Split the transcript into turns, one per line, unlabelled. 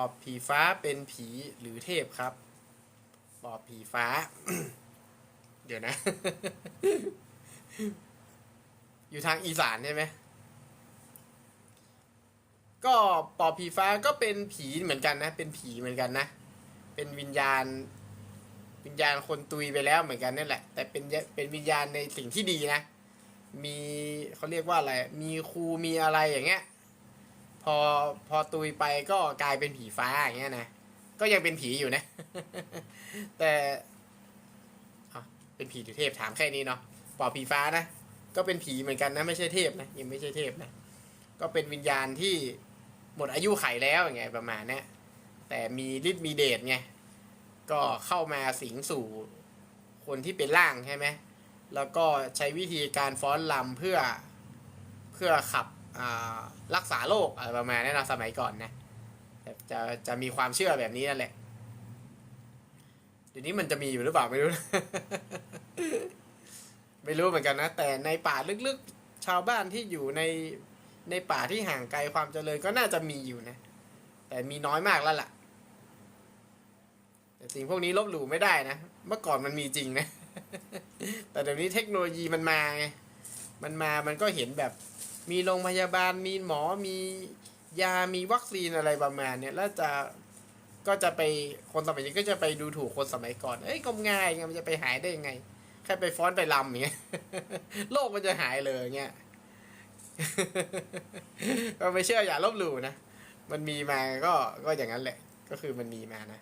อบผีฟ้าเป็นผีหรือเทพครับปอบผีฟ้า เดี๋ยวนะ อยู่ทางอีสานใช่ไหมก็ปอบผีฟ้าก็เป็นผีเหมือนกันนะ เป็นผีเหมือนกันนะ เป็นวิญญาณ วิญญาณคนตุยไปแล้วเหมือนกันนี่แหละ แต่เป็นเป็นวิญญาณในสิ่งที่ดีนะ มีเขาเรียกว่าอะไร มีครูมีอะไรอย่างเงี้ย พอพอตุยไปก็กลายเป็นผีฟ้าอย่างเงี้ยนะก็ยังเป็นผีอยู่นะ แต่เป็นผีหรือเทพถามแค่นี้เนาะปอบผีฟ้านะก็เป็นผีเหมือนกันนะไม่ใช่เทพนะยังไม่ใช่เทพนะก็เป็นวิญญาณที่หมดอายุไขแล้วอย่างเงี้ยประมาณนี้แต่มีฤทธิ์มีเดชไงก็เข้ามาสิงสู่คนที่เป็นร่างใช่ไหมแล้วก็ใช้วิธีการฟ้อนลำเพื่อเพื่อขับ รักษาโรคอะไรประมาณนั้นนะสมัยก่อนนะจะจะมีความเชื่อแบบนี้นั่นแหละเดี๋ยวนี้มันจะมีอยู่หรือเปล่าไม่รู้ ไม่รู้เหมือนกันนะ แต่ในป่าลึกๆ ชาวบ้านที่อยู่ในในป่าที่ห่างไกลความเจริญก็น่าจะมีอยู่นะ แต่มีน้อยมากแล้วล่ะ แต่สิ่งพวกนี้ลบหลู่ไม่ได้นะ เมื่อก่อนมันมีจริงนะ แต่เดี๋ยวนี้เทคโนโลยีมันมาไง มันมา มันก็เห็นแบบ มีโรงพยาบาลมีหมอมียามีวัคซีนอะไรประมาณเนี้ยแล้วจะก็จะไปคนสมัยนี้ก็จะไปดูถูกคนสมัยก่อน เอ้ยก็ง่ายไงมันจะไปหายได้ยังไง แค่ไปฟ้อนไปลำอย่างเงี้ยโรคมันจะหายเลยอย่างเงี้ยก็ไม่เชื่ออย่าลบหลู่นะ มันมีมาก็ก็อย่างนั้นแหละ ก็คือมันมีมานะ